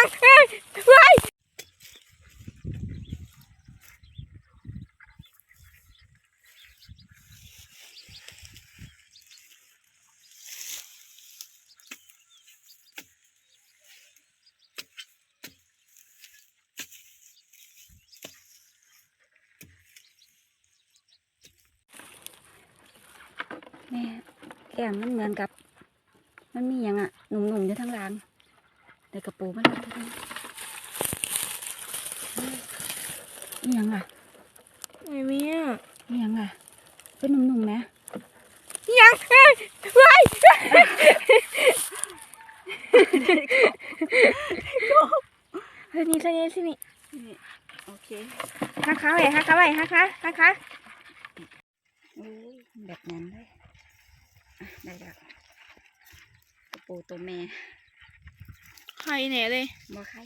ยังเฮ้ยแม่แก้มมันเหมือนกับ มันมีอย่างอะหนุ่มๆอยู่ทั้งหลัง ในกระปูมันเลยทั้งนี่ยังอะไม่มีอะนี่ยังอะเป็นหนุ่มๆไหมยังเฮ้ยเฮ้ยเฮ้ยนี่ใช่นี่ใช่นี่โอเคฮักขาไว้ฮักขาไว้ฮักขาฮักขาโอ้ยแบบนั้นเลยอะได้แล้วกระปูตัวแม่ ใครเนี่ยเลยบ่ใคร